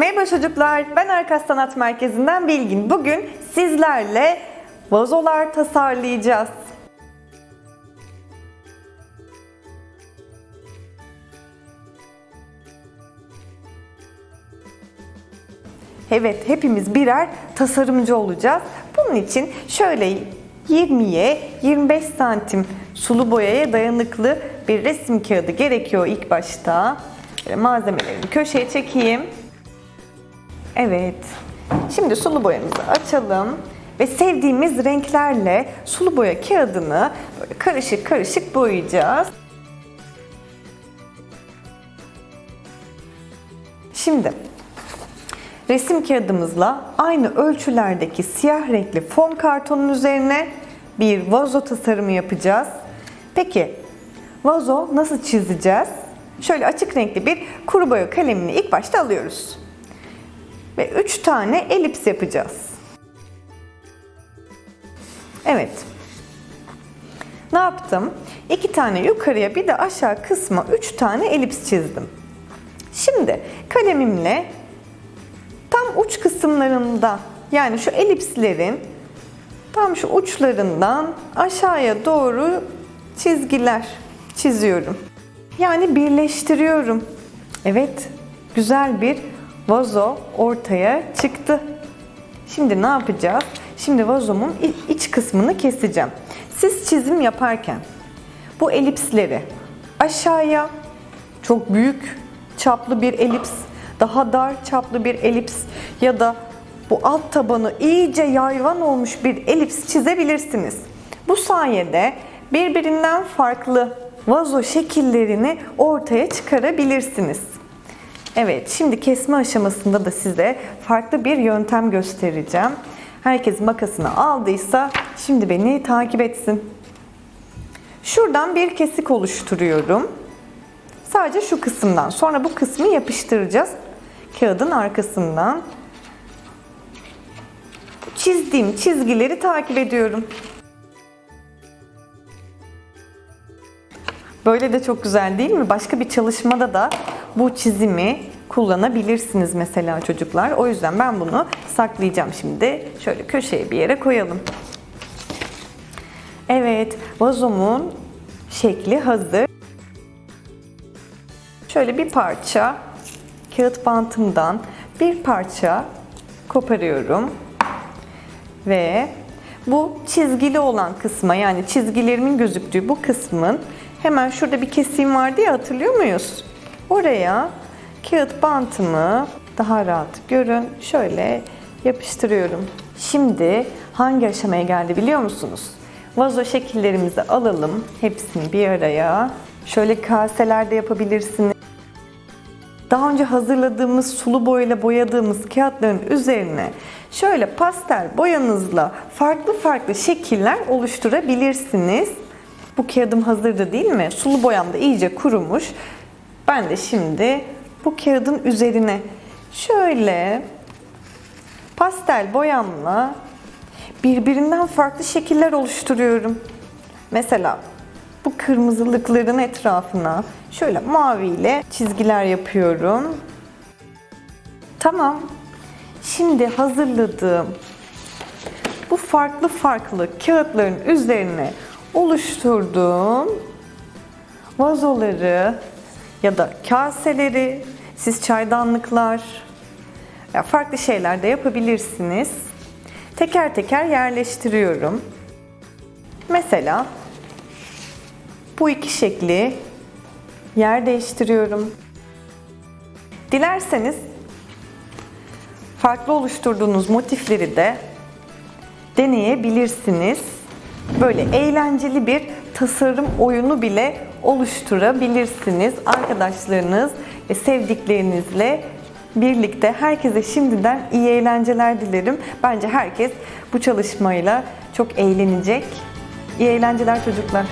Merhaba çocuklar, ben Arkas Sanat Merkezi'nden Bilgin. Bugün sizlerle vazolar tasarlayacağız. Evet, hepimiz birer tasarımcı olacağız. Bunun için şöyle 20'ye 25 santim sulu boyaya dayanıklı bir resim kağıdı gerekiyor ilk başta. Malzemelerimi köşeye çekeyim. Evet. Şimdi sulu boyamızı açalım ve sevdiğimiz renklerle sulu boya kağıdını karışık karışık boyayacağız. Şimdi resim kağıdımızla aynı ölçülerdeki siyah renkli fon kartonun üzerine bir vazo tasarımı yapacağız. Peki vazo nasıl çizeceğiz? Şöyle açık renkli bir kuru boya kalemini ilk başta alıyoruz. Ve 3 tane elips yapacağız. Evet. Ne yaptım? 2 tane yukarıya bir de aşağı kısma 3 tane elips çizdim. Şimdi kalemimle tam uç kısımlarında yani şu elipslerin tam şu uçlarından aşağıya doğru çizgiler çiziyorum. Yani birleştiriyorum. Evet, güzel bir vazo ortaya çıktı. Şimdi ne yapacağız? Şimdi vazomun iç kısmını keseceğim. Siz çizim yaparken bu elipsleri aşağıya çok büyük çaplı bir elips, daha dar çaplı bir elips ya da bu alt tabanı iyice yayvan olmuş bir elips çizebilirsiniz. Bu sayede birbirinden farklı vazo şekillerini ortaya çıkarabilirsiniz. Evet, şimdi kesme aşamasında da size farklı bir yöntem göstereceğim. Herkes makasını aldıysa şimdi beni takip etsin. Şuradan bir kesik oluşturuyorum. Sadece şu kısımdan. Sonra bu kısmı yapıştıracağız. Kağıdın arkasından. Çizdiğim çizgileri takip ediyorum. Böyle de çok güzel değil mi? Başka bir çalışmada da bu çizimi kullanabilirsiniz mesela çocuklar. O yüzden ben bunu saklayacağım şimdi. Şöyle köşeye bir yere koyalım. Evet, vazomun şekli hazır. Şöyle bir parça kağıt bantımdan bir parça koparıyorum. Ve bu çizgili olan kısma yani çizgilerimin gözüktüğü bu kısmın hemen şurada bir kesim vardı ya hatırlıyor muyuz? Oraya kağıt bantımı daha rahat görün şöyle yapıştırıyorum. Şimdi hangi aşamaya geldi biliyor musunuz? Vazo şekillerimizi alalım. Hepsini bir araya. Şöyle kaselerde yapabilirsiniz. Daha önce hazırladığımız sulu boyayla boyadığımız kağıtların üzerine şöyle pastel boyanızla farklı farklı şekiller oluşturabilirsiniz. Bu kağıdım hazırdı değil mi? Sulu boyam da iyice kurumuş. Ben de şimdi bu kağıdın üzerine şöyle pastel boyamla birbirinden farklı şekiller oluşturuyorum. Mesela bu kırmızılıkların etrafına şöyle mavi ile çizgiler yapıyorum. Tamam. Şimdi hazırladığım bu farklı farklı kağıtların üzerine oluşturduğum vazoları ya da kaseleri, siz çaydanlıklar ya farklı şeyler de yapabilirsiniz. Teker teker yerleştiriyorum. Mesela bu iki şekli yer değiştiriyorum. Dilerseniz farklı oluşturduğunuz motifleri de deneyebilirsiniz. Böyle eğlenceli bir tasarım oyunu bile oluşturabilirsiniz. Arkadaşlarınız sevdiklerinizle birlikte herkese şimdiden iyi eğlenceler dilerim. Bence herkes bu çalışmayla çok eğlenecek. İyi eğlenceler çocuklar.